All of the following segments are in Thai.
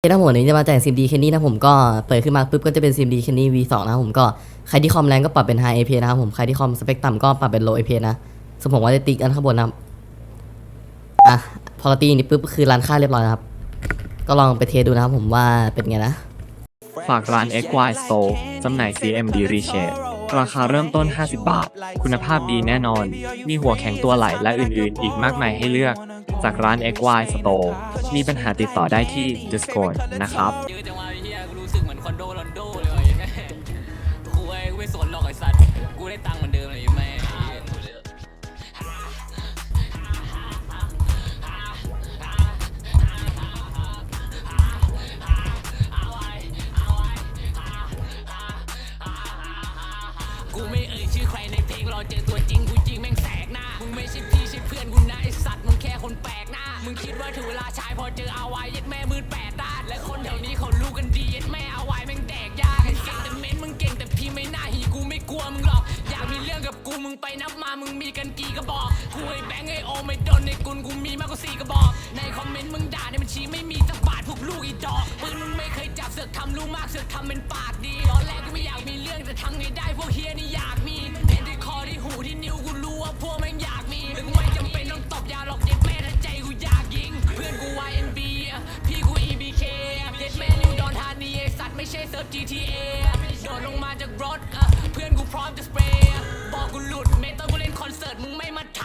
เนะผมนี้จะมาแจกซิมดีแคนนี่นะผมก็เปิดขึ้นมาปุ๊บก็จะเป็นซิมดีแคนนี่ V2 นะผมก็ใครที่คอมแรงก็ปรับเป็น High AP นะครับผมใครที่คอมสเปคต่ำก็ปรับเป็น Low AP นะสมมติว่าจะติ๊กอันข้างบนนะอะพอตีนี้ปุ๊บคือร้านค่าเรียบร้อยนะครับ ก็ลองไปเทสดูนะครับผมว่าเป็นไงนะ ฝากร้าน XY Store จำหน่าย CMD Reshape ราคาเริ่มต้น 50 บาท คุณภาพดีแน่นอน มีหัวแข็งตัวไหลและอื่นๆ อีกมากมายให้เลือก จากร้าน XY Store มีปัญหาติดต่อได้ที่ Discord นะครับยอะจังวะเฮียกูรู้สึกเหมือนคอนโดลอนโดเลยไอ้แม่กูไอ้กูไม่สนหรอกไอ้สัตว์กูได้ตังค์เหมือนเดิมเลยไอ้แม่กูไม่เอ่ยชื่อใครใน มึงคิดว่าถึงเวลาชายพอเจอเอาไว้ยัดแม่มืดแปดด้าน และคนแถวนี้เขารู้กันดียัดแม่เอาไว้แม่งแดกยากไอ้สัตว์แต่เม้นมึงเก่งแต่พี่ไม่น่าหีกูไม่กลัวมึงหรอก อยากมีเรื่องกับกูมึงไปนับมามึงมีกันกี่กระบอกกูไอ้แบงค์ไอ้โอไม่โดนในกุลกูมีมากกว่าสี่กระบอก ในคอมเมนต์มึงด่าในบัญชีไม่มีสักบาทพวกลูกอีดอกปืนมึงไม่เคยจับเสือกทำรู้มากเสือกทำเป็นปากดีตอนแรกก็ไม่อยากมีเรื่องแต่ทำไงได้พวกเฮียนี่อยาก เซิร์ฟ GTA โดดลงมาจากรถเพื่อนกูพร้อมจะสเปรย์บอกกูหลุดเมตอนกูเล่นคอนเสิร์ตมึงไม่มาท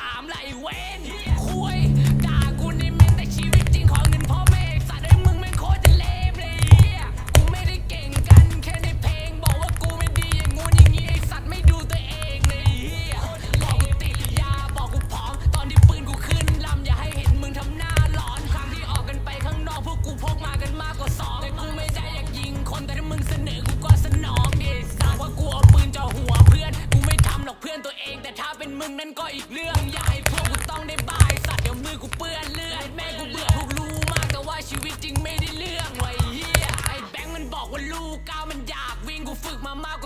มึงนั่นก็อีกเรื่องอย่าให้พวกกูต้องได้บายสัตว์เดี๋ยวมือกูเปื้อนเลือดแม่กูเบื่อพวกรู้มากแต่ว่าชีวิตจริงไม่ได้เรื่องไว้เฮียไอ้แบงค์มันบอกว่าลูกก้าวมันอยากวิ่งกูฝึกมามากกว่า